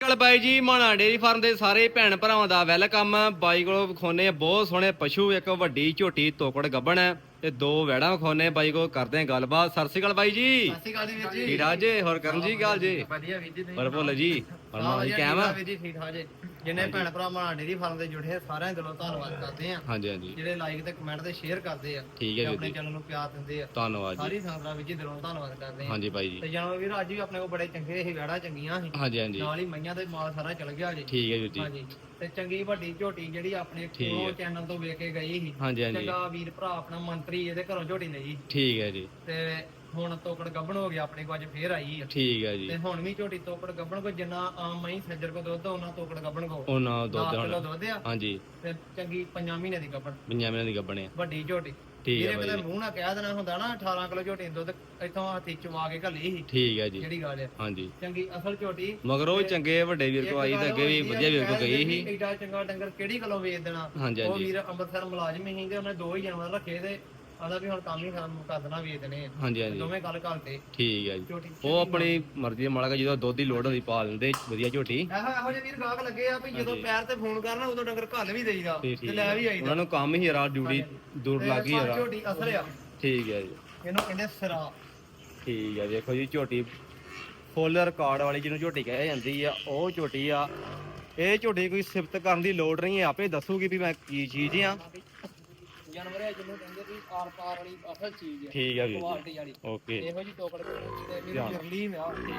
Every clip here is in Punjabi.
ਕੱਲ ਬਾਈ ਜੀ ਮਾਣਾ ਡੇਰੀ ਫਾਰਮ ਦੇ ਸਾਰੇ ਭੈਣ ਭਰਾਵਾਂ ਦਾ ਵੈਲਕਮ। ਬਾਈ ਕੋਲੋਂ ਵਿਖਾਉਨੇ ਆ ਬਹੁਤ ਸੋਹਣੇ ਪਸ਼ੂ ਇੱਕ ਵੱਡੀ ਝੋਟੀ ਤੋਕੜ ਗੱਬਣ ਹੈ ਤੇ ਦੋ ਵੈੜਾਂ ਵਿਖਾਉਨੇ ਬਾਈ ਕੋ ਕਰਦੇ ਆ ਗੱਲਬਾਤ। ਸਤਿ ਸ਼੍ਰੀ ਅਕਾਲ ਬਾਈ ਜੀ। ਸਤਿ ਸ਼੍ਰੀ ਅਕਾਲ ਜੀ ਵੀਰ ਜੀ। ਠੀਕ ਠਾਕ ਜੀ? ਹੋਰ ਕਰਨ ਜੀ ਗੱਲ ਜੀ? ਵਧੀਆ ਵੀਰ ਜੀ ਪਰ ਭੁੱਲ ਜੀ ਪਰ ਹਾਂ, ਮਾਂ ਜੀ ਆ। ਠਾਕ ਵੀਰ ਜੀ ਠੀਕ ਠਾਕ ਜੀ। ਜਿੰਨੇ ਭੈਣ ਭਰਾ ਮਾਂ ਡੇਰੀ ਫਾਰਮ ਦੇ ਜੁੜੇ ਸਾਰਿਆਂ ਦਿਲੋਂ ਧੰਨਵਾਦ ਕਰਦੇ ਆ ਹਾਂਜੀ ਹਾਂਜੀ। ਜਿਹੜੇ ਲਾਈਕ ਤੇ ਕਮੈਂਟ ਤੇ ਸ਼ੇਅਰ ਕਰਦੇ ਆ ਠੀਕ ਹੈ ਆਪਣੇ ਚੈਨਲ ਨੂੰ ਪਿਆਰ ਦਿੰਦੇ ਆ। ਧੰਨਵਾਦ ਜੀ। ਸਾਰੀ ਸੰਗਤਾਂ ਜੀ ਦਿਲੋਂ ਧੰਨਵਾਦ ਕਰਦੇ ਆ ਹਾਂਜੀ ਬਾਈ ਜੀ। ਤੇ ਜਾਨਵਰ ਵੀਰ ਅੱਜ ਵੀ ਆਪਣੇ ਕੋਲ ਬੜੇ ਚੰਗੇ ਸੀ ਵੈੜਾ ਚੰਗੀਆਂ ਸੀ। ਹਾਂਜੀ ਹਾਂਜੀ। ਨਾਲ ਹੀ ਮਈਆਂ ਤੇ ਮਾਲ ਸਾਰਾ ਚਲ ਗਿਆ ਜੀ ਠੀਕ ਹੈ ਜੀ ਹਾਂਜੀ। ਤੇ ਚੰਗੀ ਵੱਡੀ ਝੋਟੀ ਜਿਹੜੀ ਆਪਣੇ ਠੀਕ ਕੋਲ ਹੈ। ਚੈਨਲ ਤੋਂ ਵੇਖ ਕੇ ਗਈ ਸੀ। ਹਾਂਜੀ ਹਾਂਜੀ। ਚੰਗਾ ਵੀਰ ਭਰਾ ਆਪਣਾ ਮੰਤਰੀ ਇਹਦੇ ਘਰੋਂ ਝੋਟੀ ਲਈ ਠੀਕ ਹੈ ਜੀ। ਤੇ ਹੁਣ ਤੋਕੜ ਗੱਭਣ ਹੋ ਗਿਆ ਆਪਣੇ ਕੋਲ ਅੱਜ ਫੇਰ ਆਈ ਆ। ਠੀਕ ਹੈ ਜੀ। ਤੇ ਹੁਣ ਵੀ ਝੋਟੀ ਤੋਕੜ ਗੱਭਣ ਕੋ ਜਿੰਨਾ ਆਮ ਮਹੀਂ ਸੱਜਰ ਕੋ ਦੁੱਧ ਆ, ਉਹਨਾਂ ਤੋਕੜ ਗੱਭਣ ਕੋ। ਉਹਨਾਂ ਦੁੱਧ 10 ਕਿਲੋ ਹੁਣ ਦੁੱਧ ਆ। ਹਾਂਜੀ। ਤੇ ਚੰਗੀ 5 ਮਹੀਨੇ ਦੀ ਗੱਭਣ। ਪੰਜਾਂ ਮਹੀਨਿਆਂ ਦੀ ਗੱਬਣੇ ਵੱਡੀ ਝੋਟੀ। ਠੀਕ ਹੈ ਇਹਦੇ ਬਾਈ ਕਿਤੇ ਜੀ। ਮੂੰਹ ਨਾਲ ਕਹਿ ਦੇਣਾ ਹੁੰਦਾ ਨਾ 18 ਕਿਲੋ ਝੋਟੀ ਦੁੱਧ ਇੱਥੋਂ ਹੱਥੀ ਚਵਾ ਕੇ ਘੱਲੀ ਸੀ। ਠੀਕ ਹੈ ਜੀ। ਜਿਹੜੀ ਗੱਲ ਆ। ਹਾਂਜੀ। ਚੰਗੀ ਅਸਲ ਝੋਟੀ। ਮਗਰ ਉਹ ਚੰਗੇ ਵੱਡੇ ਵੀਰ ਕੋ ਆਈ ਤੇ ਅੱਗੇ ਵੀ ਵਧੀਆ ਵੀਰ ਕੋ ਗਈ ਸੀ। ਏਡਾ ਚੰਗਾ ਡੰਗਰ ਕਿਹੜੀ ਗੱਲੋਂ ਵੇਚ ਦੇਣਾ? ਹਾਂਜੀ ਉਹ ਹਾਂਜੀ ਵੀਰ ਅੰਮ੍ਰਿਤਸਰ ਮੁਲਾਜ਼ਮ ਹੀ ਤੇ ਉਹਨੇ ਦੋ ਹੀ ਜਾਨਵਰ ਰੱਖੇ ਤੇ ਆਦਾ ਵੀ ਹੁਣ ਕੰਮ ਹੀ ਖਤਮ ਕਰ ਦੇਣਾ ਵੇਚ ਦੇਣੇ ਆ ਹਾਂਜੀ ਹਾਂਜੀ। ਦੋਵੇਂ ਗੱਲ ਘਰ ਤੇ ਠੀਕ ਹੈ ਜੀ। ਝੋਟੀ ਉਹ ਆਪਣੀ ਮਰਜ਼ੀ ਦੇ ਮਾਲਕ ਜਦੋਂ ਦੁੱਧ ਦੀ ਲੋੜ ਹੁੰਦੀ ਪਾ ਲੈਂਦੇ ਵਧੀਆ ਝੋਟੀ। ਇਹੋ ਇਹੋ ਜਿਹੇ ਵੀਰ ਗਾਹਕ ਲੱਗੇ ਆ ਵੀ ਜਦੋਂ ਪੈਰ ਤੇ ਫੋਨ ਕਰਨਾ ਉਦੋਂ ਡੰਗਰ ਘੱਲ ਵੀ ਦੇਈਦਾ ਤੇ ਤੇ ਠੀਕ ਲੈ ਵੀ ਹੈ। ਆਈਦਾ। ਉਹਨਾਂ ਨੂੰ ਕੰਮ ਹੀ ਰਾਤ ਡਿਊਟੀ ਦੂਰ ਤੇ ਲੱਗ ਗਈ ਪਰ ਯਾਰ ਝੋਟੀ ਅਸਲ ਆ। ਠੀਕ ਹੈ ਜੀ। ਇਹਨੂੰ ਕਹਿੰਦੇ ਸਿਰਾ। ਠੀਕ ਹੈ ਦੇਖੋ ਜੀ ਝੋਟੀ ਫੁੱਲ ਰਿਕਾਰਡ ਵਾਲੀ ਜਿਹਨੂੰ ਝੋਟੀ ਕਹਿ ਜਾਂਦੀ ਆ ਉਹ ਝੋਟੀ ਆ। ਇਹ ਝੋਟੀ ਕੋਈ ਸਿਫਤ ਕਰਨ ਦੀ ਲੋੜ ਨਹੀਂ ਹੈ ਆਪੇ ਦੱਸੂਗੀ ਵੀ ਮੈਂ ਕੀ ਚੀਜ਼ ਆ। ਜਾਨਵਰ ਹੈ ਜਿਹਨੂੰ ਕਹਿੰਦੇ ਵੀ ਆਰ ਪਾਰ ਵਾਲੀ ਅਸਲ ਚੀਜ਼ ਹੈ ਠੀਕ ਹੈ ਵੀਰ ਜੀ। ਕੁਆਲਿਟੀ ਵਾਲੀ। ਓਕੇ। ਇਹੋ ਜੀ ਟੋਕੜ ਤੇ ਵੀਰ ਧਿਆਨ। ਜਰਲੀ ਆ। ਠੀਕ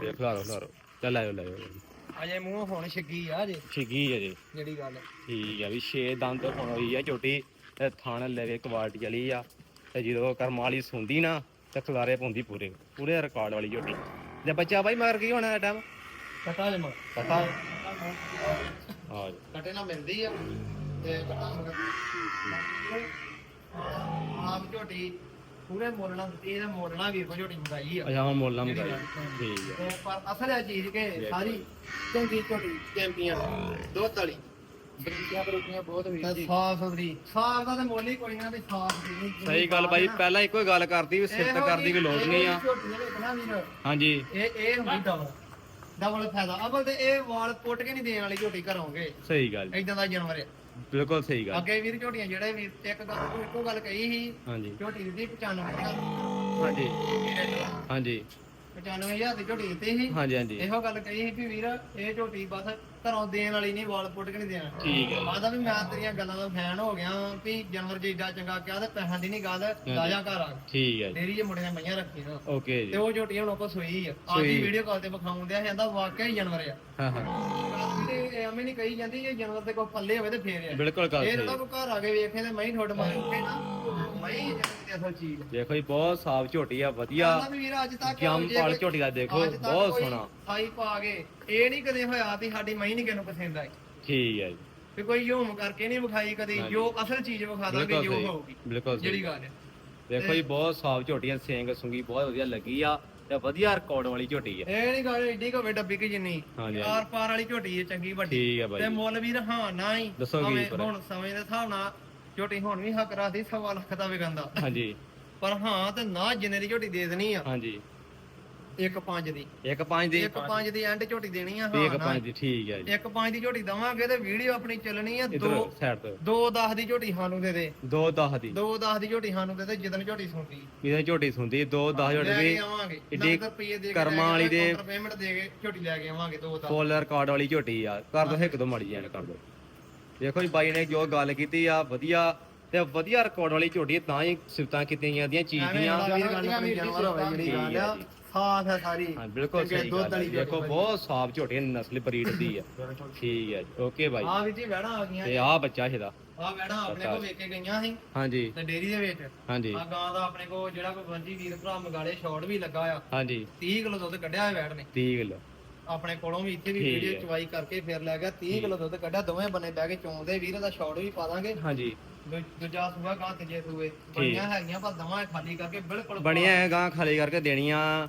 ਦੇਖ ਲਾਰੋ ਲਾਰੋ ਚੱਲ ਲਾਇਓ ਆ ਅਜੇ ਮੂੰਹ ਹੁਣ ਛਿੱਗੀ ਆ ਜੇ ਠੀਕੀ ਹੈ ਜੀ ਜਿਹੜੀ ਗੱਲ ਠੀਕ ਆ ਵੀ 6 ਦੰਦ ਹੁਣ ਹੋਈ ਆ ਝੋਟੀ ਤੇ ਥਣ ਲੈਵੇ ਕੁਆਲਿਟੀ ਵਾਲੀ ਆ। ਤੇ ਜਦੋਂ ਕਰਮ ਵਾਲੀ ਸੁੰਦੀ ਨਾ ਤੇ ਖਲਾਰੇ ਪਾਉਂਦੀ ਪੂਰੇ। ਪੂਰੇ ਰਿਕਾਰਡ ਵਾਲੀ ਝੋਟੀ। ਜੇ ਬੱਚਾ ਬਾਈ ਮਗਰ ਕੀ ਹੋਣਾ ਟਾਈਮ ਕਟਾ ਜਮ ਪਤਾ? ਆ ਕਟੇ ਨਾਲ ਮਿਲਦੀ ਆ। ਤੇ ਕਟਾ ਮਗਰ ਆਪ ਝੋਟੀ ਪੂਰੇ ਮੋਲਣਾ ਦਿੱਤੀ ਇਹਦਾ ਮੋਲਣਾ ਵੀ ਕੋ ਝੋਟੀ ਮੰਗਾਈ ਆ। ਅੱਛਾ ਹੁਣ ਮੁੱਲ ਨਾ ਠੀਕ ਆ। ਤੇ ਪਰ ਅਸਲ ਇਹ ਚੀਜ਼ ਕਿ ਸਾਰੀ ਚੰਗੀ ਝੋਟੀ ਚੈਂਪੀਅਨ ਦੁੱਧ ਵਾਲੀ ਬਰੀਕੀਆਂ ਬਰੀਕੀਆਂ ਬਹੁਤ ਵੀ ਸਾਫ਼ ਸੁਥਰੀ। ਸਾਫ਼ ਦਾ ਤੇ ਮੁੱਲ ਹੀ ਕੋਈ ਨਾ ਵੀ ਸਾਫ਼ ਦੀ ਸਹੀ ਗੱਲ ਬਾਈ ਪਹਿਲਾਂ ਇੱਕੋ ਹੀ ਗੱਲ ਕਰਦੀ ਵੀ ਸਿਫਤ ਕਰਦੀ ਕੋਈ ਲੋੜ ਨਹੀਂ ਆ। ਵੀਰ। ਹਾਂਜੀ। ਇਹ ਇਹ ਹੁੰਦੀ ਡਬਲ ਡਬਲ ਫਾਇਦਾ। ਅਵਲ ਤੇ ਇਹ ਵਾਲ ਪੁੱਟ ਕੇ ਨਹੀਂ ਦੇਣ ਵਾਲੀ ਝੋਟੀ ਘਰੋਂਗੇ ਸਹੀ ਗੱਲ। ਜੀ। ਇਦਾਂ ਦਾ ਜਾਨਵਰ ਹੈ ਬਿਲਕੁਲ ਸਹੀ ਗੱਲ। ਅੱਗੇ ਵੀਰ ਝੋਟੀਆਂ ਜਿਹੜੇ ਵੀਰ ਇੱਕ ਗੱਲ ਕੋਈ ਇੱਕੋ ਗੱਲ ਕਹੀ ਸੀ ਹਾਂਜੀ। ਝੋਟੀ ਦੀ 95000 ਹਾਂਜੀ। ਹਾਂਜੀ। 95000 ਦੀ ਝੋਟੀ ਦਿੱਤੀ ਸੀ। ਹਾਂਜੀ ਹਾਂਜੀ। ਇਹੋ ਗੱਲ ਕਹੀ ਸੀ ਵੀ ਵੀਰ ਇਹ ਝੋਟੀ ਬਸ ਘਰੋਂ ਦੇਣ ਵਾਲੀ ਨਹੀਂ ਵਾਲ ਪੁੱਟ ਕੇ ਨਹੀਂ ਦੇਣਾ। ਠੀਕ ਹੈ। ਆਦਾ ਵੀ ਮੈਂ ਤੇਰੀਆਂ ਗੱਲਾਂ ਦਾ ਫੈਨ ਹੋ ਗਿਆ ਵੀ ਜਾਨਵਰ ਜੇ ਏਡਾ ਚੰਗਾ ਕਿਹਾ ਤੇ ਪੈਸਿਆਂ ਦੀ ਨਹੀਂ ਗੱਲ ਦਾਜਾ ਘਰ ਆ ਠੀਕ ਹੈ ਜੀ। ਡੇਰੀ 'ਚ ਮੁੰਡਿਆਂ ਮਈਆਂ ਰੱਖੀ ਨਾ ਓਕੇ ਤੇ ਜੀ ਉਹ ਝੋਟੀ ਹੁਣ ਕੋ ਸੋਈ ਆ। ਅੱਜ। ਦੀ ਵੀਡੀਓ ਕਾਲ ਤੇ ਵਿਖਾਉਣ ਦਿਆ ਜਾਂਦਾ ਵਾਕਿਆ ਹੀ ਜਾਨਵਰ ਆ। ਹਾਂ ਹਾਂ। ਐਵੇਂ ਨਹੀਂ ਕਹੀ ਜਾਂਦੀ ਜੇ ਜਾਨਵਰ ਦੇ ਕੋਈ ਪੱਲੇ ਹੋਵੇ ਤੇ ਫੇਰ ਆ। ਬਿਲਕੁਲ ਗੱਲ ਇਹ ਸਹੀ। ਤਾਂ ਕੋ ਘਰ ਆ ਕੇ ਵੇਖੇ ਤੇ ਮੈਂ ਠੋਡ ਮਾਰ ਕੇ ਨਾ ਮੈਂ ਜਾਨਵਰ ਦੀ ਅਸਲ ਚੀਜ਼। ਦੇਖੋ ਜੀ ਬਹੁਤ ਸਾਫ਼ ਝੋਟੀ ਆ ਵਧੀਆ। ਕਹਿੰਦਾ ਵੀ ਵੀਰ ਅੱਜ ਤੱਕ ਜੰਮ ਜੇ ਪਾਲ ਕੋਈ- ਝੋਟੀ ਦਾ ਦੇਖੋ ਅੱਜ ਤੱਕ ਬਹੁਤ ਕੋਈ ਸੋਹਣਾ। ਖਾਈ ਪਾ ਕੇ ਇਹ ਨਹੀਂ ਕਦੇ ਹੋਇਆ ਵੀ ਸਾਡੀ ਮਹੀਂ ਨਹੀਂ ਕਿਨੂੰ ਪਸੰਦ ਆਈ। ਠੀਕ ਹੈ ਜੀ। ਵੀ ਕੋਈ ਯੂਮ ਕਰਕੇ ਨਹੀਂ ਵਿਖਾਈ ਕਦੀ ਹਾਂਜੀ। ਜੋ ਅਸਲ ਚੀਜ਼ ਵਿਖਾ ਦਾਂਗੇ ਬਿਲਕੁਲ ਜੋ ਸਹੀ ਹੋਊਗੀ ਬਿਲਕੁਲ ਜਿਹੜੀ ਸਹੀ ਗੱਲ ਹੈ ਦੇਖੋ ਜੀ ਬਹੁਤ ਸਾਫ਼ ਝੋਟੀਆਂ ਸਿੰਗ ਸੁੰਗੀ ਬਹੁਤ ਵਧੀਆ ਲੱਗੀ ਆ। ਤੇ ਵਧੀਆ ਰਿਕਾਰਡ ਵਾਲੀ ਝੋਟੀ ਆ। ਇਹ ਨਹੀਂ ਗੱਲ ਏਡੀ ਕੋ ਡੱਬੀ ਕਿ ਜਿੰਨੀ। ਹਾਂਜੀ, ਆਰ ਪਾਰ ਵਾਲੀ ਝੋਟੀ ਹੈ ਚੰਗੀ ਵੱਡੀ। ਠੀਕ ਹੈ ਤੇ ਮੁੱਲ ਵੀ ਹਾਂ ਨਾ ਹੀ। ਦੱਸੋ ਕੀ ਭਾਵੇਂ ਪਰ? ਹੁਣ ਸਮੇਂ ਦੇ ਹਿਸਾਬ ਨਾਲ ਝੋਟੀ ਹੁਣ ਵੀ ਹੱਕ ਰੱਖਦੀ ਸਵਾ ਲੱਖ ਦਾ। ਵਿਕੰਦਾ ਹਾਂਜੀ। ਪਰ ਹਾਂ ਤੇ ਨਾ ਜਿੰਨੇ ਦੀ ਝੋਟੀ ਦੇ ਦੇਣੀ ਆ। ਹਾਂਜੀ। ਇੱਕ ਪੰਜ ਦੀ। ਇੱਕ ਪੰਜ ਦੀ? ਇੱਕ ਪੰਜ ਦੀ ਐਂਡ ਝੋਟੀ ਦੇਣੀ ਆ ਇੱਕ ਪੰਜ ਦੀ ਠੀਕ ਹੈ ਜੀ। ਇੱਕ ਪੰਜ ਦੀ ਝੋਟੀ ਦਵਾਂਗੇ ਤੇ ਵੀਡੀਓ ਆਪਣੀ ਚੱਲਣੀ ਆ ਦੋ ਸਾਈਡ ਤੋਂ। ਦੋ 10 ਦੀ ਝੋਟੀ ਸਾਨੂੰ ਦੇ ਦੇ। ਦੋ 10 ਦੀ। ਦੋ 10 ਦੀ ਝੋਟੀ ਸਾਨੂੰ ਦੇ ਦੇ ਜਿੱਦਣ ਝੋਟੀ ਸੁਣਦੀ। ਇਹਦੇ ਝੋਟੀ ਸੁੰਦੀ ਦੋ 10 ਝੋਟੀ ਦੀ ਆਵਾਂਗੇ। ਰੁਪਏ ਦੇ ਕੇ ਕਰਮਾਂ ਵਾਲੀ ਦੇ ਪੇਮੈਂਟ ਦੇ ਕੇ ਝੋਟੀ ਲੈ ਕੇ ਆਵਾਂਗੇ ਦੋ ਤਾਂ ਫੁੱਲ ਰਿਕਾਰਡ ਵਾਲੀ ਝੋਟੀ ਆ। ਕਰ ਦੋ ਇੱਕ ਦੋ ਮਾੜੀ ਜਾਣ ਕਰ ਦੋ। ਦੇਖੋ ਜੀ ਬਾਈ ਨੇ ਜੋ ਗੱਲ ਕੀਤੀ ਆ ਵਧੀਆ। ਤੇ ਵਧੀਆ ਰਿਕਾਰਡ ਵਾਲੀ ਝੋਟੀ ਤਾਂ ਹੀ ਸਿਫਤਾਂ ਕੀਤੀਆਂ ਜਾਂਦੀਆਂ ਚੀਜ਼ ਦੀਆਂ। ਆ ਸਾਫ਼ ਹੈ ਸਾਰੀ। ਹਾਂ ਬਿਲਕੁਲ ਤੇ ਸਹੀ ਦੁੱਧ ਗੱਲ ਹੈ ਵਾਲੀ ਦੇਖੋ ਬਹੁਤ ਸਾਫ਼ ਝੋਟੀ ਨਸਲ ਬਰੀਡ ਦੀ ਆ ਠੀਕ ਹੈ ਜੀ। ਓਕੇ ਬਾਈ। ਹਾਂ ਵੀਰ ਜੀ ਵੈਣਾ ਆ ਗਈਆਂ ਤੇ ਆ ਬੱਚਾ ਇਹਦਾ। ਆ ਵੈਣਾ ਆਪਣੇ ਕੋਲ ਵੇਚ ਕੇ ਗਈਆਂ ਸੀ। ਹਾਂਜੀ। ਤੇ ਡੇਰੀ ਦੇ ਵਿੱਚ। ਹਾਂਜੀ। ਆ ਗਾਂ ਦਾ ਆਪਣੇ ਕੋਲ ਜਿਹੜਾ ਕੋਈ ਵੰਜੀ ਵੀਰ ਭਰਾ ਮਗਾਲੇ ਸ਼ਾਟ ਵੀ ਲੱਗਾ ਆ। ਹਾਂਜੀ। 30 ਕਿਲੋ ਦੁੱਧ ਕੱਢਿਆ ਹੈ ਵੈੜ ਨੇ। 30 ਕਿਲੋ। ਆਪਣੇ ਕੋਲੋਂ ਵੀ ਇੱਥੇ ਵੀ ਠੀਕ ਵੀਡੀਓ ਹੈ। ਚਵਾਈ ਕਰਕੇ ਫਿਰ ਲੈ ਗਿਆ। 30 ਕਿਲੋ ਦੁੱਧ ਕੱਢਿਆ। ਦੋਵੇਂ ਬੰਨੇ ਬਹਿ ਕੇ ਚੋਂਦੇ ਵੀਰ ਦਾ ਸ਼ਾਟ ਵੀ ਪਾ ਦਾਂਗੇ। ਹਾਂਜੀ। ਦੂ- ਦੂਜਾ ਸੂਆ ਗਾਂ ਤੀਜੇ ਸੂਏ। ਬਣੀਆਂ ਹੈਗੀਆਂ ਪਰ ਦਵਾਂ ਖਾਲੀ ਕਰਕੇ ਬਿਲਕੁਲ ਬਣੀਆਂ ਐ ਗਾਂ ਖਾਲੀ ਕਰਕੇ ਦੇਣੀਆਂ।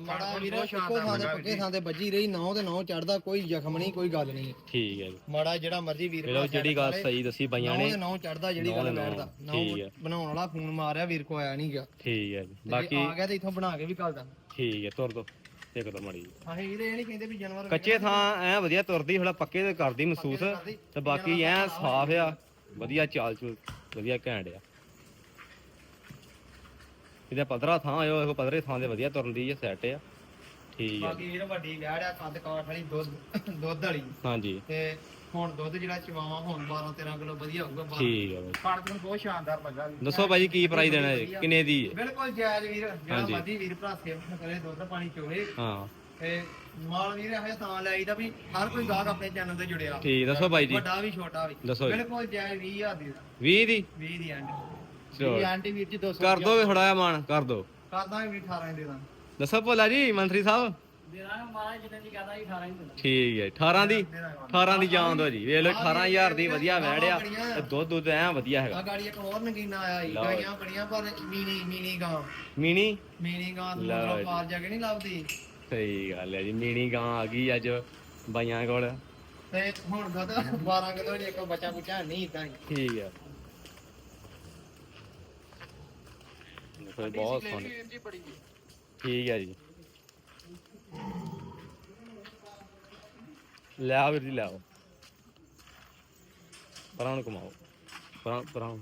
ਮਾੜਾ ਵੀਰ ਬਹੁਤ ਇੱਕੋ ਸ਼ਾਨਦਾਰ ਥਾਂ ਤੇ ਲੱਗਾ ਪੱਕੇ ਥਾਂ ਤੇ ਵੱਜੀ ਰਹੀ ਨੌ ਤੇ ਨੌ ਚੜਦਾ ਕੋਈ ਜ਼ਖਮ ਨਹੀਂ ਕੋਈ ਗੱਲ ਨਹੀਂ। ਠੀਕ ਹੈ ਜੀ। ਮਾੜਾ ਜਿਹੜਾ ਮਰਜ਼ੀ ਵੀਰ ਚਲੋ ਜਿਹੜੀ ਗੱਲ ਸਹੀ ਦੱਸੀ ਬਾਈਆਂ ਨੌ। ਨੇ ਤੇ ਨੌ ਚੜਦਾ ਜਿਹੜੀ ਨੌ ਗੱਲ ਤੇ ਨੌ, ਬੈਠਦਾ ਨੌ ਠੀਕ ਹੈ। ਬਣਾਉਣ ਵਾਲਾ ਫੋਨ ਮਾਰਿਆ ਵੀਰ ਕੋ ਆਇਆ ਨਹੀਂ ਗਿਆ ਠੀਕ ਹੈ ਜੀ। ਜੇ ਬਾਕੀ ਆ ਗਿਆ ਤੇ ਇਥੋਂ ਬਣਾ ਕੇ ਵੀ ਕੱਲਦਾ ਠੀਕ ਹੈ ਤੁਰ ਦੋ। ਇੱਕ ਦੋ ਮੜੀ ਆਹੇ ਵੀਰੇ ਇਹ ਨਹੀਂ ਕਹਿੰਦੇ ਵੀ ਜਾਨਵਰ ਕੱਚੇ ਥਾਂ ਐ ਵਧੀਆ ਤੁਰਦੀ ਥੋੜਾ ਪੱਕੇ ਤੇ ਕਰਦੀ ਮਹਿਸੂਸ। ਤੇ ਬਾਕੀ ਐ ਸਾਫ਼ ਆ। ਵਧੀਆ ਚਾਲ ਚੂਲ ਵਧੀਆ ਘੈਂਟ ਆ। ਇਹਦਾ ਪਧਰਾ ਥਾਂ ਆਇਓ ਇਹੋ ਪਧਰੇ ਥਾਂ ਦੇ ਵਧੀਆ ਤੁਰਨ ਦੀ ਸੈੱਟ ਆ। ਠੀਕ ਆ। ਬਾਕੀ ਵੀਰ ਵੱਡੀ ਵਿਆਹ ਆ ਕੰਦ ਕਾਠ ਵਾਲੀ ਦੁੱਧ ਦੁੱਧ ਵਾਲੀ। ਹਾਂਜੀ। ਤੇ ਹੁਣ ਦੁੱਧ ਜਿਹੜਾ ਚਵਾਵਾ ਹੁਣ 12 13 ਕਿਲੋ ਵਧੀਆ ਹੋਊਗਾ ਬਾਹਰ। ਠੀਕ ਆ ਬਾਈ। ਨੂੰ ਬਹੁਤ ਸ਼ਾਨਦਾਰ ਲੱਗਾ ਵੀ। ਦੱਸੋ ਭਾਜੀ ਕੀ ਪ੍ਰਾਈਸ ਦੇਣਾ ਹੈ ਕਿੰਨੇ ਦੀ ਹੈ? ਬਿਲਕੁਲ ਜਾਇਜ਼ ਵੀਰ ਜਿਹੜਾ। ਮਰਜ਼ੀ ਵੀਰ ਭਰਾ ਸੇਵਾ ਕਰੇ ਦੁੱਧ ਪਾਣੀ ਚੋਵੇ। ਹਾਂ। ਤੇ ਮਾਲ ਵੀਰ ਇਹ ਤਾਂ ਲਾਈਦਾ ਵੀ ਹਰ ਕੋਈ ਗਾਹਕ ਆਪਣੇ ਚੈਨਲ ਤੇ ਜੁੜਿਆ। ਠੀਕ ਦੱਸੋ ਬਾਈ ਜੀ। ਵੱਡਾ ਵੀ ਛੋਟਾ ਵੀ। ਬਿਲਕੁਲ ਜਾਇਜ਼ 20000 ਦੀ। 20 ਦੀ? 20 ਦੀ ਐਂਡ। ਚਲੋ ਇਹ ਆਂਟੀ ਵੀਰ ਜੀ 200 ਕਰ ਦੋ ਥੋੜਾ ਜਿਹਾ ਮਾਨ ਕਰ ਦੋ। ਕਰਦਾਂਗੇ ਵੀ 18 ਦੇ ਦਾਂ ਦੱਸੋ ਭੋਲਾ ਜੀ ਮੰਤਰੀ ਸਾਹਿਬ? ਦੇਣਾ ਮਹਾਰਾਜ ਜਿੰਨੇ ਦੀ ਕਹਦਾ 18 ਹੀ ਦੇਣਾ ਠੀਕ ਹੈ 18 ਦੀ 18 ਦੀ ਜਾਣ ਦੋ ਜੀ। ਵੇਖ ਲਓ 18000 ਦੀ ਵਧੀਆ ਵੈੜਿਆ ਤੇ ਦੁੱਧ ਦੁੱਧ ਐ ਵਧੀਆ ਆ ਹੈਗਾ ਗਾੜੀ ਇੱਕ ਹੋਰ ਨਗੀਨਾ ਆਇਆ ਈ ਲਓ। ਗਾਈਆਂ ਬੜੀਆਂ ਪਰ ਮੀਨੀ ਮੀਨੀ ਗਾਂ। ਮੀਣੀ ਮੀਨੀ ਗਾਂ ਲਓ ਸਮੁੰਦਰੋਂ ਜੀ। ਪਾਰ ਜਾ ਕੇ ਨਹੀਂ ਲੱਭਦੀ। ਸਹੀ ਗੱਲ ਹੈ ਜੀ ਮੀਣੀ ਗਾਂ ਆ ਗਈ ਅੱਜ ਬਾਈਆਂ ਕੋਲ। ਤੇ ਹੁਣ ਦੁੱਧ 12 ਕਿਲੋ ਜੇ ਕੋਈ ਬੱਚਾ ਬੁੱਚਾ ਨਹੀਂ ਇਦਾਂ ਹੀ। ਠੀਕ ਹੈ। ਇਹ ਬਹੁਤ ਸੋਹਣੀ। ਜੀ ਬੜੀ ਜੀ। ਠੀਕ ਹੈ ਜੀ। ਲੈ ਆਓ ਵੀਰ ਜੀ ਲੈ ਆਓ ਪਰਾਂ ਨੂੰ ਘੁਮਾਓ। ਪਰਾਂ ਪਰਾਂ।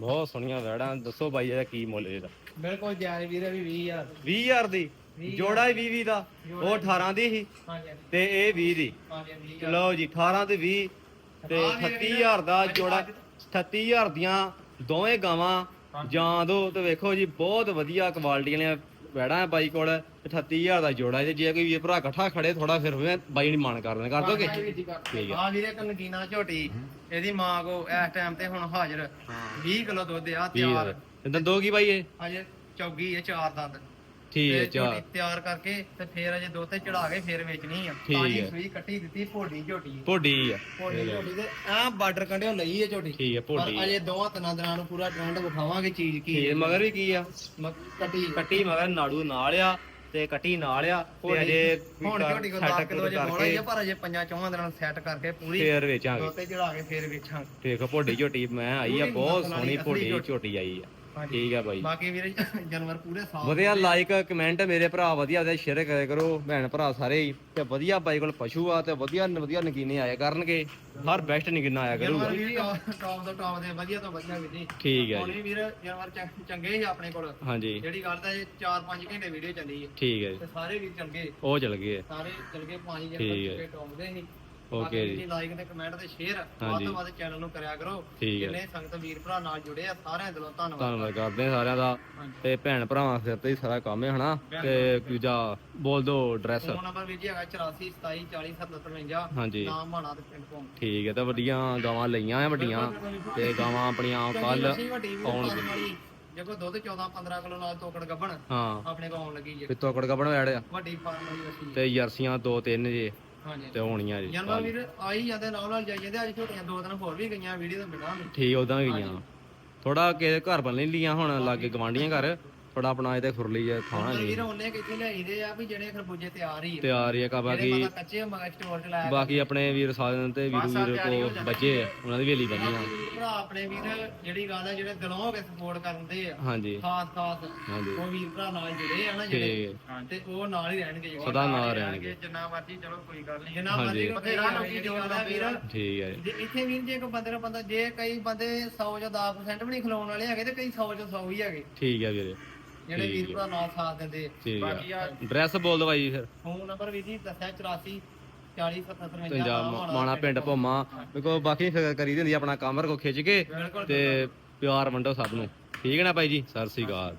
ਬਹੁਤ ਸੋਹਣੀਆਂ ਵੈੜਾਂ ਦੱਸੋ ਬਾਈ ਇਹਦਾ ਕੀ ਮੁੱਲ ਇਹਦਾ? ਬਿਲਕੁਲ ਜਾਇਜ਼ ਵੀਰੇ ਵੀ 20000 20000 ਦੀ? ਜੋੜਾ ਹੀ 20 20 ਦਾ ਉਹ 18 ਦੀ ਸੀ। ਹਾਂਜੀ ਤੇ ਇਹ 20 ਦੀ। ਹਾਂਜੀ 20000 ਲਓ ਜੀ 18 ਤੇ 20 ਤੇ 38000 ਦਾ ਜੋੜਾ। 38000 ਦੀਆਂ ਦੋਵੇਂ ਗਾਵਾਂ ਜਾਂ ਦੋ ਤੇ ਵੇਖੋ ਜੀ ਬਹੁਤ ਵਧੀਆ ਕੁਆਲਿਟੀ ਵਾਲੀਆਂ ਵੈੜਾਂ ਆ ਬਾਈ ਕੋਲ। ਤੇ 38000 ਦਾ ਜੋੜਾ ਜੇ ਜੇ ਕੋਈ ਵੀਰ ਭਰਾ ਇਕੱਠਾ ਖੜੇ ਥੋੜਾ ਫਿਰ ਵੀ ਬਾਈ ਨਹੀਂ ਮਾਨ ਕਰਨ ਕਰ ਦੋਗੇ? ਠੀਕ ਹੈ ਆ ਵੀਰੇ ਝੋਟੀ। ਇਹਦੀ ਮਾਂ ਕੋ ਇਸ ਟਾਈਮ ਤੇ ਹੁਣ ਹਾਜ਼ਰ। 20 ਕਿਲੋ ਦੁੱਧ ਆ ਤਿਆਰ। ਤੇ ਦੰਦੋ ਕੀ ਬਾਈ ਇਹ? ਅਜੇ ਚੌਗੀ ਹੈ ਚਾਰ ਦੰਦ। ਠੀਕ ਹੈ ਤੇ ਚਾਰ। ਝੋਟੀ ਤਿਆਰ ਕਰਕੇ ਤੇ ਫੇਰ ਅਜੇ ਦੁੱਧ ਤੇ ਚੜਾ ਕੇ ਫੇਰ ਵੇਚਣੀ ਆ। ਠੀਕ ਤਾਜੀ ਹੈ। ਸੂਈ ਕੱਟੀ ਦਿੱਤੀ ਭੋਡੀ ਝੋਟੀ ਭੋਡੀ ਆ। ਭੋਡੀ ਝੋਟੀ ਤੇ ਆ ਬਾਰਡਰ ਕੰਡਿਓ ਲਈ ਹੈ ਝੋਟੀ। ਠੀਕ ਹੈ ਪਰ ਭੋਡੀ ਅਜੇ ਦੋਵਾਂ ਤਨਾਂ ਦਰਾਂ ਨੂੰ ਪੂਰਾ ਟ੍ਰੈਂਡ ਵਿਖਾਵਾਂਗੇ ਚੀਜ਼ ਕੀ ਠੀਕ ਮਗਰ ਵੀ ਕੀ ਆ? ਮ- ਕੱਟੀ। ਕੱਟੀ ਮਗਰ ਨਾੜੂ ਨਾਲ ਆ ਤੇ ਕੱਟੀ ਨਾਲ ਆ ਤੇ ਅਜੇ ਹੁਣ ਝੋਟੀ ਕੋ 10 ਸੈੱਟ ਕਿਲੋ ਜੇ ਬੋਲਾ ਹੀ ਆ ਪਰ ਅਜੇ ਪੰਜਾਂ ਚੌਹਾਂ ਦਿਨਾਂ ਸੈੱਟ ਕਰਕੇ ਪੂਰੀ ਫੇਰ ਵੇਚਾਂਗੇ। ਦੁੱਧ ਤੇ ਚੜਾ ਕੇ ਫੇਰ ਵੇਚਾਂਗੇ ਦੇਖੋ ਭੋਡੀ ਝੋਟੀ ਮੈਂ ਆਈ ਆ ਪੂਰੀ ਬਹੁਤ ਨਸਲ ਸੋਹਣੀ ਭੋਡੀ ਝੋਟੀ ਆਈ ਆ। ਠੀਕ ਆ ਬਾਈ। ਬਾਕੀ ਵੀਰੇ ਜਾਨਵਰ ਪੂਰੇ ਸਾਫ਼ ਵਧੀਆ ਲਾਈਕ ਕਮੈਂਟ ਮੇਰੇ ਭਰਾ ਵਧੀਆ ਵਧੀਆ ਸ਼ੇਅਰ ਕਰਿਆ ਕਰੋ ਭੈਣ ਭਰਾ ਸਾਰੇ ਹੀ। ਤੇ ਵਧੀਆ ਬਾਈ ਕੋਲ ਪਸ਼ੂ ਆ ਤੇ ਵਧੀਆ ਵਧੀਆ ਨਗੀਨੇ ਆਇਆ ਕਰਨਗੇ। ਹਰ ਬੈਸਟ ਨਗੀਨਾ ਆਇਆ ਕਰੂਗਾ। ਜਾਨਵਰ ਵੀ ਟੌਪ ਤੋਂ ਟੌਪ ਦੇ ਵਧੀਆ ਤੋਂ ਵਧੀਆ ਵੀਰ। ਠੀਕ ਹੈ ਜੀ। ਵੀ ਵੀਰ ਜਾਨਵਰ ਚੰਗੇ ਹੀ ਆਪਣੇ ਕੋਲ। ਹਾਂਜੀ। ਜਿਹੜੀ ਗੱਲ ਤਾਂ ਇਹ 4-5 ਘੰਟੇ ਵੀਡੀਓ ਚੱਲੀ ਹੈ ਠੀਕ ਹੈ ਸਾਰੇ ਵੀਰ ਚੰਗੇ। ਉਹ ਚਲ ਗਏ। ਸਾਰੇ ਚਲ ਗਏ ਪੰਜ ਠੀਕ ਹੈ। ਜਾਨਵਰ ਟੌਪ ਦੇ ਸੀ ਓਕੇ ਜੀ। ਲਾਈਕ ਤੇ ਕਮੈਂਟ ਤੇ ਸ਼ੇਅਰ ਵੱਧ। ਤੋਂ ਵੱਧ ਚੈਨਲ ਨੂੰ ਕਰਿਆ ਕਰੋ। ਜਿੰਨੇ ਸੰਗਤ ਵੀਰ ਭਰਾ ਨਾਲ ਜੁੜੇ ਆ ਸਾਰਿਆਂ ਦਿਲੋਂ ਧੰਨਵਾਦ। ਧੰਨਵਾਦ ਕਰਦੇ ਹਾਂ ਸਾਰਿਆਂ ਦਾ। ਤੇ ਭੈਣ ਭਰਾਵਾਂ ਸਿਰ ਤੇ ਹੀ ਸਾਰਾ ਕੰਮ ਹੈ ਹਨਾ? ਤੇ ਦੂਜਾ ਬੋਲ ਦੋ ਐਡਰੈਸ ਫੋਨ ਨੰਬਰ ਵੀਰ ਜੀ ਹੈਗਾ 84 27 40 77 ਹਾਂਜੀ। ਨਾਮ ਮਾਣਾ ਤੇ ਪਿੰਡ ਭੌਂ ਠੀਕ ਹੈ ਤਾਂ ਵੱਡੀਆਂ ਗਾਵਾਂ ਲਈਆਂ ਆ ਵੱਡੀਆਂ। ਤੇ ਗਾਵਾਂ ਆਪਣੀਆਂ ਕੱਲ ਅਸੀਂ ਆਉਣ ਜੇ ਕੋਈ ਦੁੱਧ 14 15 ਕਿਲੋ ਨਾਲ ਤੋਕੜ ਗੱਬਣ ਹਾਂ। ਆਪਣੇ ਕੋਲ ਆਉਣ ਲੱਗੀ ਜੇ। ਤੇ ਤੋਕੜ ਕਬਣ ਵੈੜਿਆ ਵੱਡੀ ਫਾਰਮ ਵਾਲੀ ਵਸੀ ਤੇ ਜਰਸੀਆਂ ਦੋ ਤਿੰਨ ਜੇ। ਹਾਂਜੀ ਤੇ ਹੋਣੀਆਂ ਜੀ ਜਨਮ ਵੀਰ ਆਈ ਜਾਂਦੇ ਨਾਲ ਨਾਲ ਜਾਈ ਜਾਂਦੇ ਅੱਜ ਝੋਟੀਆਂ ਦੋ ਦਿਨ ਹੋਰ ਵੀ ਗਈਆਂ ਵੀਡੀਓ ਤੋਂ ਬਿਨਾਂ ਠੀਕ ਉਦਾਂ ਗਈਆਂ। ਥੋੜਾ ਕਿ ਘਰ ਬਣ ਲੀਆਂ ਹੁਣ ਲਾਗੇ ਗਵਾਂਡੀਆਂ ਘਰ। ਥੋੜਾ ਆਪਣਾ ਇਹਦੇ ਖੁਰਲੀ ਥਾਣਾ ਪਰ ਜੀ ਵੀਰ ਉਹਨੇ ਕਿੱਥੇ ਲਿਆਈਦੇ ਆ ਵੀ ਜਿਹੜੇ ਖਰਬੂਜੇ ਤਿਆਰ ਹੀ ਆ। ਤਿਆਰ ਹੀ ਆ ਕਾ ਬਾਕੀ ਕੱਚੇ ਆ, ਮਗਰ ਸਟੋਰ 'ਚ ਲਾਇਆ ਬਾਕੀ ਆਪਣੇ ਵੀਰ ਸਾਧਨ ਤੇ ਵੀਰੂ ਵੀਰ ਕੋ ਬੱਚੇ ਆ। ਉਹਨਾਂ ਦੀ ਵੇਲੀ ਬੰਨੀਆਂ ਭਰਾ ਆਪਣੇ ਵੀਰ ਜਿਹੜੀ ਗੱਲ ਆ ਜਿਹੜੇ ਦਿਲੋਂ ਹੋ ਕੇ ਸਪੋਰਟ ਕਰਦੇ ਆ। ਹਾਂਜੀ। ਖਾਸ ਖਾਸ। ਹਾਂਜੀ। ਉਹ ਵੀਰ ਭਰਾ ਨਾਲ ਜੁੜੇ ਆ ਨਾ ਜਿਹੜੇ। ਤੇ ਉਹ ਨਾਲ ਹੀ ਰਹਿਣਗੇ ਜੀ। ਸਦਾ ਨਾਲ ਰਹਿਣਗੇ। ਜਿੰਨਾ ਮਰਜ਼ੀ ਚਲੋ ਕੋਈ ਗੱਲ ਨਹੀਂ। ਜਿੰਨਾ ਮਰਜ਼ੀ ਬਥੇਰਾ ਲੋਕੀ ਜੋੜਦਾ ਵੀਰ। ਠੀਕ ਹੈ ਜੇ। ਇੱਥੇ ਵੀਰ ਜੇ ਕੋਈ ਬੰਦੇ ਨੂੰ ਬੰਦਾ ਜੇ ਕਈ ਬੰਦੇ 100 ਜਾਂ 10% ਵੀ ਨਹੀਂ ਖਿਲਾਉਣ ਵਾਲੇ ਹੈਗੇ ਤੇ ਕਈ 100 ਚੋਂ 100 ਹੀ ਹੈਗੇ। ਠੀਕ ਹੈ ਵੀਰੇ। ਜਿਹੜੇ ਵੀਰ ਭਰਾ ਨਾਲ ਸਾਥ ਦਿੰਦੇ। ਠੀਕ ਬਾਕੀ ਆ ਐਡਰੈਸ ਬੋਲ ਦੋ ਬਾਈ ਫਿਰ। ਫੋਨ ਨੰਬਰ ਵੀਰ ਜੀ ਦੱਸਿਆ 84 40 77 ਪੰਜਾਬ ਮਾਣਾ ਪਿੰਡ ਭੋਮਾ। ਦੇਖੋ ਬਾਕੀ ਫਿਕਰ ਕਰੀ ਦੀ ਹੁੰਦੀ ਆ, ਆਪਣਾ ਕੰਮ ਰਕੋ ਖਿੱਚ ਕੇ ਬਿਲਕੁਲ ਤੇ ਪਿਆਰ ਵੰਡੋ ਸਭ ਨੂੰ। ਠੀਕ ਹੈ ਨਾ ਬਾਈ ਜੀ? ਸਤਿ ਸ੍ਰੀ ਅਕਾਲ।